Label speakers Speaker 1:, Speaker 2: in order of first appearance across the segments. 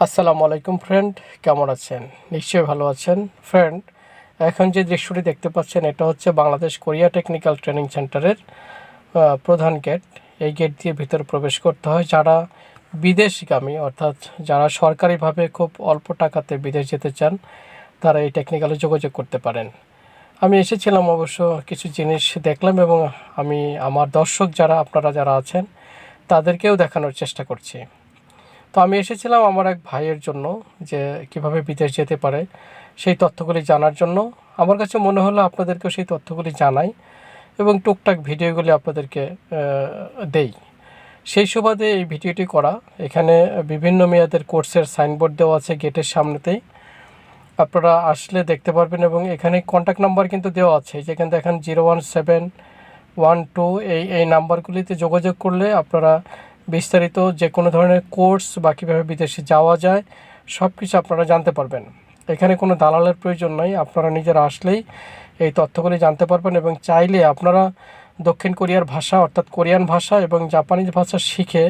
Speaker 1: আসসালামু আলাইকুম ফ্রেন্ড কেমন আছেন? নিশ্চয়ই ভালো আছেন। ফ্রেন্ড এখন যে দৃশ্যটি দেখতে পাচ্ছেন, এটা হচ্ছে বাংলাদেশ কোরিয়া টেকনিক্যাল ট্রেনিং সেন্টারের প্রধান গেট এই গেট দিয়ে ভিতরে প্রবেশ করতে হয়। যারা বিদেশগামী, অর্থাৎ যারা সরকারিভাবে খুব অল্প টাকাতে বিদেশ যেতে চান, তারা এই টেকনিক্যালে যোগাযোগ করতে পারেন। আমি এসেছিলাম অবশ্য কিছু জিনিস দেখলাম এবং আমি, আমার দর্শক যারা, আপনারা যারা আছেন, তাদেরকেও দেখানোর চেষ্টা করছি। তো আমি এসেছিলাম আমার এক ভাইয়ের জন্য যে কীভাবে বিদেশ যেতে পারে সেই তথ্যগুলি জানার জন্য। আমার কাছে মনে হলো আপনাদেরকেও সেই তথ্যগুলি জানাই এবং টুকটাক ভিডিওগুলি আপনাদেরকে দেই। সেই সুবাদে এই ভিডিওটি করা। এখানে বিভিন্ন মেয়াদের কোর্সের সাইনবোর্ড দেওয়া আছে গেটের সামনেতেই। আপনারা আসলে দেখতে পারবেন এবং এখানে কন্ট্যাক্ট নাম্বার কিন্তু দেওয়া আছে। যেখানে দেখেন zero one seven one two এই এই নাম্বারগুলিতে যোগাযোগ করলে আপনারা বিস্তারিত যে কোনো ধরনের কোর্স বা কীভাবে বিদেশে যাওয়া যায় সব কিছু আপনারা জানতে পারবেন। এখানে কোনো দালালের প্রয়োজন নাই, আপনারা নিজেরা আসলেই এই তথ্যগুলি জানতে পারবেন এবং চাইলে আপনারা দক্ষিণ কোরিয়ার ভাষা, অর্থাৎ কোরিয়ান ভাষা এবং জাপানিজ ভাষা শিখে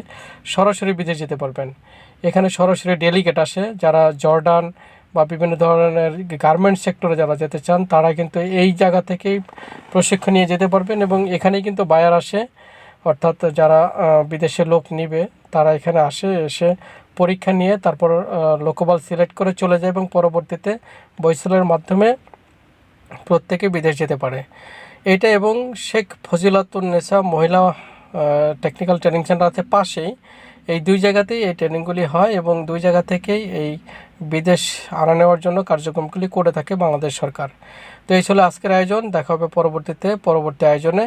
Speaker 1: সরাসরি বিদেশ যেতে পারবেন। এখানে সরাসরি ডেলিগেট আসে, যারা জর্ডান বা বিভিন্ন ধরনের গার্মেন্ট সেক্টরে যারা যেতে চান, তারা কিন্তু এই জায়গা থেকেই প্রশিক্ষণ নিয়ে যেতে পারবেন এবং এখানেই কিন্তু বায়ার আসে। অর্থাৎ যারা বিদেশে লোক নিবে, তারা এখানে আসে, এসে পরীক্ষা নিয়ে তারপর লোকবল সিলেক্ট করে চলে যায় এবং পরবর্তীতে বৈসলের মাধ্যমে প্রত্যেকে বিদেশ যেতে পারে। এটা এবং শেখ ফজিলাতুন্নেসা মহিলা টেকনিক্যাল ট্রেনিং সেন্টার আছে পাশেই। এই দুই জায়গাতেই এই ট্রেনিংগুলি হয় এবং দুই জায়গা থেকেই এই বিদেশ আনা নেওয়ার জন্য কার্যক্রমগুলি করে থাকে বাংলাদেশ সরকার। তো এই ছিল আজকের আয়োজন, দেখা হবে পরবর্তীতে, পরবর্তী আয়োজনে।